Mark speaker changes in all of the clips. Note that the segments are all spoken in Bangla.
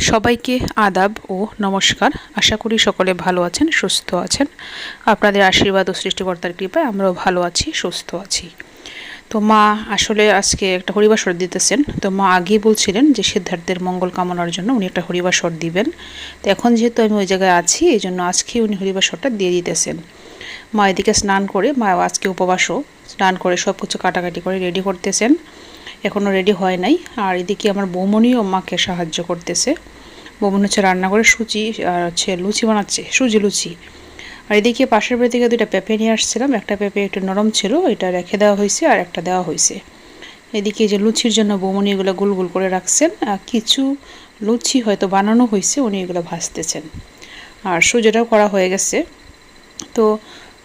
Speaker 1: সবাইকে আদাব ও নমস্কার। আশা করি সকলে ভালো আছেন, সুস্থ আছেন। আপনাদের আশীর্বাদ ও সৃষ্টিকর্তার কৃপায় আমরাও ভালো আছি, সুস্থ আছি। তো মা আসলে আজকে একটা হরিবাসর দিতেছেন। তো মা আগেই বলছিলেন যে সিদ্ধার্থের মঙ্গল কামনার জন্য উনি একটা হরিবাসর দিবেন। তো এখন যেহেতু আমি ওই জায়গায় আছি, এই জন্য আজকে উনি হরিবাসরটা দিয়ে দিতেছেন। মা এদিকে স্নান করে, মা আজকে উপবাসও স্নান করে সব কিছু কাটাকাটি করে রেডি করতেছেন। এখনও রেডি হয় নাই। আর এদিকে আমার বৌমনিও মাকে সাহায্য করতেছে। বৌমনি হচ্ছে রান্না করে সুচি আর হচ্ছে লুচি বানাচ্ছে, সুজি লুচি। আর এদিকে পাশের বাড়ি থেকে দুইটা পেঁপে নিয়ে আসছিলাম। একটা পেঁপে একটু নরম ছিল এটা রেখে দেওয়া হয়েছে, আর একটা দেওয়া হয়েছে। এদিকে যে লুচির জন্য বৌমনি এগুলো গুল গুল করে রাখছেন, আর কিছু লুচি হয়তো বানানো হয়েছে, উনি এগুলো ভাজতেছেন। আর সুজিটাও করা হয়ে গেছে। তো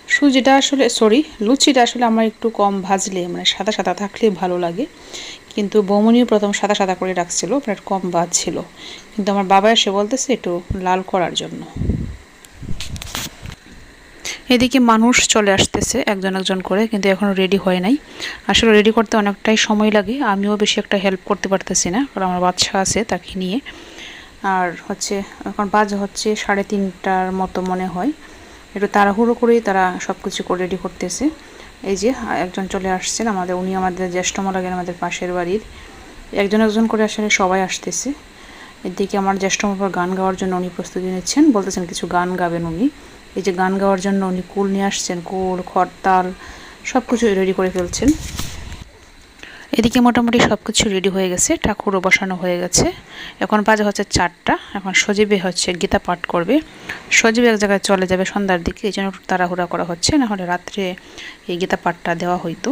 Speaker 1: সুজিটা আসলে সরি লুচিটা আসলে আমার একটু কম ভাজলে মানে সাদা সাদা থাকলে ভালো লাগে। কিন্তু বৌমনিও প্রথম সাদা সাদা করে রাখছিল প্রায় কম ছিল কিন্তু আমার বাবা এসে বলতেছে একটু লাল করার জন্য। এদিকে মানুষ চলে আসতেছে একজন একজন করে, কিন্তু এখনও রেডি হয় নাই। আসলে রেডি করতে অনেকটাই সময় লাগে, আমিও বেশি একটা হেল্প করতে পারতেছি না, কারণ আমার বাচ্চা আছে তাকে নিয়ে। আর হচ্ছে, এখন বাজে হচ্ছে সাড়ে তিনটার মতো মনে হয়। একটু তাড়াহুড়ো করেই তারা সব কিছু করে রেডি করতেছে। এই যে, একজন চলে আসছেন আমাদের, উনি আমাদের জ্যেষ্ঠ লাগেন আমাদের পাশের বাড়ির। একজন একজন করে আসলে সবাই আসতেছে। এদিকে আমার জ্যেষ্ঠ পর গান গাওয়ার জন্য উনি প্রস্তুতি নিচ্ছেন। বলতেছেন কিছু গান গাবেন উনি। এই যে গান গাওয়ার জন্য উনি কুল নিয়ে আসছেন, কুল খরতাল সব কিছু রেডি করে ফেলছেন। এদিকে মোটামুটি সব কিছু রেডি হয়ে গেছে, ঠাকুরও বসানো হয়ে গেছে। এখন বাজে হচ্ছে চারটা, এখন সজীবে হচ্ছে গীতা পাঠ করবে। সজীব এক জায়গায় চলে যাবে সন্ধ্যার দিকে, এই জন্য তাড়াহুড়া করা হচ্ছে, না হলে রাত্রে এই গীতা পাঠটা দেওয়া হইতো।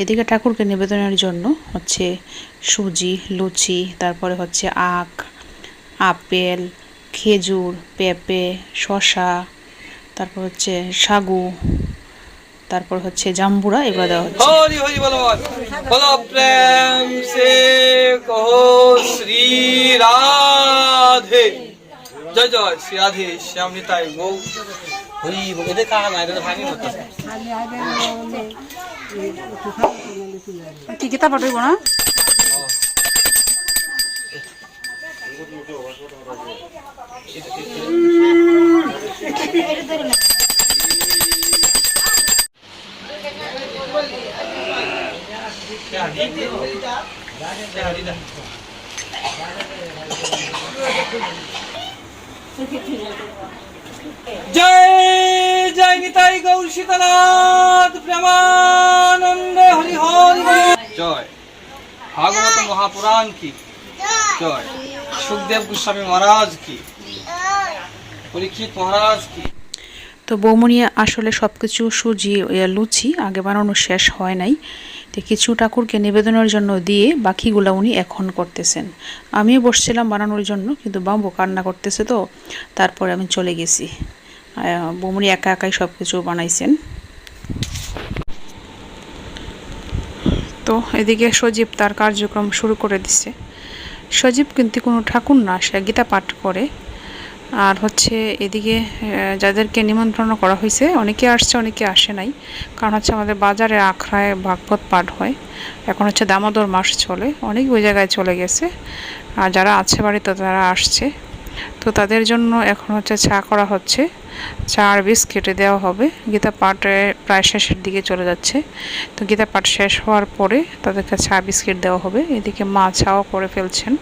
Speaker 1: এদিকে ঠাকুরকে নিবেদনের জন্য হচ্ছে সুজি, লুচি, তারপরে হচ্ছে আখ, আপেল, খেজুর, পেঁপে শশা তারপর হচ্ছে সাগু তারপর হচ্ছে জাম্বুরা এগুলো দেওয়া হচ্ছে।
Speaker 2: হরি হরি বল বল। প্রেম সে কহো শ্রী রাধে জয় জয় শ্রী রাধে শ্যাম নিতাই গৌ হরি বল এদের কাকা না এদের ভাঙি হতো
Speaker 1: কি পাঠইব না?
Speaker 2: জয় জয় নিতাই গৌর সীতানাথ প্রেমানন্দে হরি হরি জয় ভাগবত মহাপুরাণ কি জয় সুখদেব গোস্বামী মহারাজ কি পরীক্ষিত মহারাজ কি
Speaker 1: তো বৌমনি আসলে সব কিছু সুজি লুচি আগে বানানো শেষ হয় নাই। তো কিছু ঠাকুরকে নিবেদনের জন্য দিয়ে বাকিগুলো উনি এখন করতেছেন। আমিও বসছিলাম বানানোর জন্য, কিন্তু বাবু কান্না করতেছে তো, তারপরে আমি চলে গেছি। বৌমনি একা একাই সব কিছু বানাইছেন। তো এদিকে সজীব তার কার্যক্রম শুরু করে দিছে। সজীব কিন্তু কোনো ঠাকুর না, সে গীতা পাঠ করে। আর হচ্ছে এদিকে যাদেরকে নিমন্ত্রণ করা হয়েছে, অনেকে আসছে, অনেকে আসে নাই। কারণ হচ্ছে আমাদের বাজারে আখড়ায় ভাগবত পাঠ হয়। এখন হচ্ছে দামোদর মাস চলে, অনেক ওই জায়গায় চলে গেছে। আর যারা আছে বাড়িতে, তারা আসছে। তো তাদের জন্য এখন হচ্ছে চা করা হচ্ছে। চা আর বিস্কিটে দেওয়া হবে। গীতা পাঠে প্রায় শেষের দিকে চলে যাচ্ছে। তো গীতা পাঠ শেষ হওয়ার পরে তাদেরকে চা বিস্কিট দেওয়া হবে। এদিকে মা চাও করে ফেলছেন।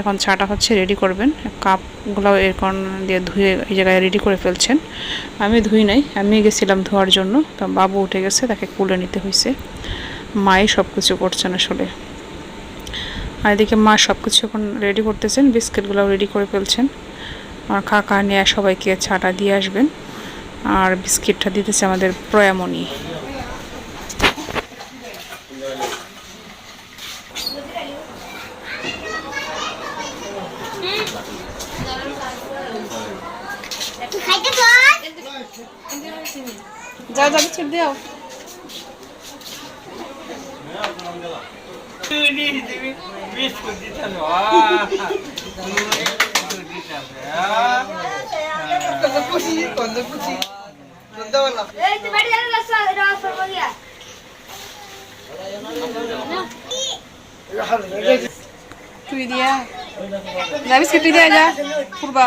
Speaker 1: এখন চাটা হচ্ছে রেডি করবেন। কাপগুলো এরকম দিয়ে ধুয়ে এই জায়গায় রেডি করে ফেলছেন। আমি ধুই নাই, আমি গেছিলাম ধোয়ার জন্য। তো বাবু উঠে গেছে, তাকে কুলে নিতে হয়েছে মাই সব কিছু করছেন আসলে। আর এদিকে মা সব কিছু এখন রেডি করতেছেন বিস্কিটগুলো রেডি করে ফেলছেন। আর কাকা নিয়ে সবাইকে ছাটা দিয়ে আসবেন। আর বিস্কিটটা দিতেছে আমাদের প্রয়ামণি। যা যাবে ছেড়ে দেও।
Speaker 2: বিস্কুট দিতে খুশি কত খুশি
Speaker 1: তুই দিয়া
Speaker 3: যাবি কেটে দিয়ে। যা পূর্বা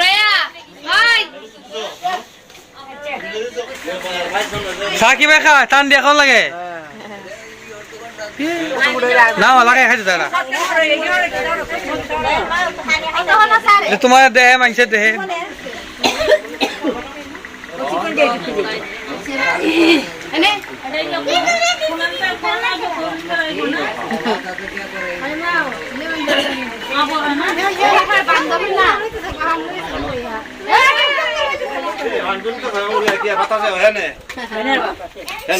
Speaker 2: চাহ কিবা খা টান দিয়া এখন লাগে। না লাগে খাইছে তারা তোমার দেহে মাংসের দেহে।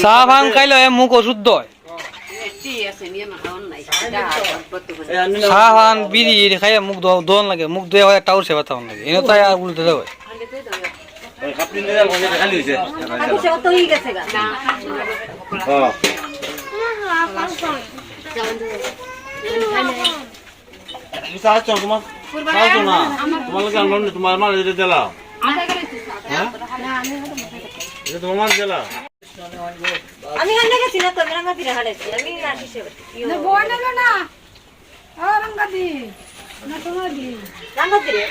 Speaker 2: চাহ ভাং খাইলে মোক ওষুধ দয় চাহ ভাং বিড়ি খাই মুখ দোন লাগে মুখ ধুয়ে হয় সেবা তাউন লাগে
Speaker 4: তোমার দিলা। হ্যাঁ এটা তোমার জেলা
Speaker 5: আমি হান্না গেছি না তো আমি রান্না ফিরে হারাইছি। আমি না হিসেবে রান্না ফিরে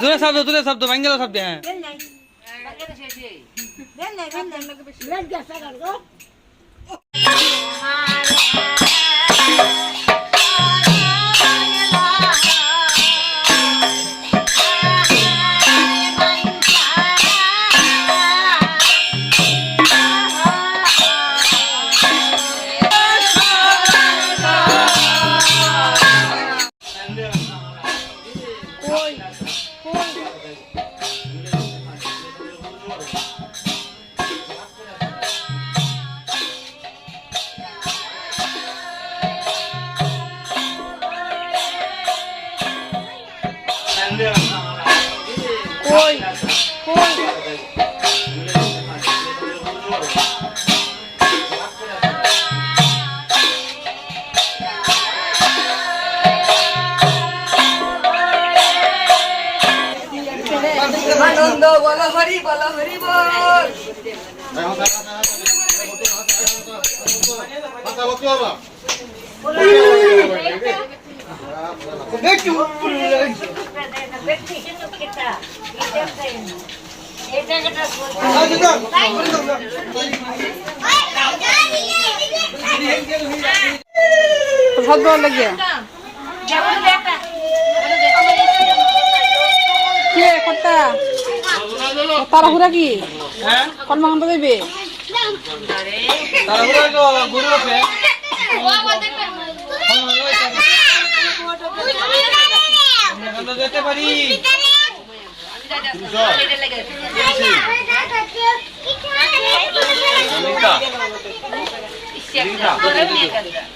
Speaker 2: দূরে শব্দ দূরে শব্দ ভাঙ্গেল শব্দ হ্যাঁ।
Speaker 5: বেল নাই। বেল নাই বেল নাই বেল গেছে গো।
Speaker 3: আনন্দ বল হরি বল হরি বল।
Speaker 5: এই
Speaker 3: দেওয়ার লাগিয়া কি কোন দেবে
Speaker 2: যেতে পারি
Speaker 5: Kita.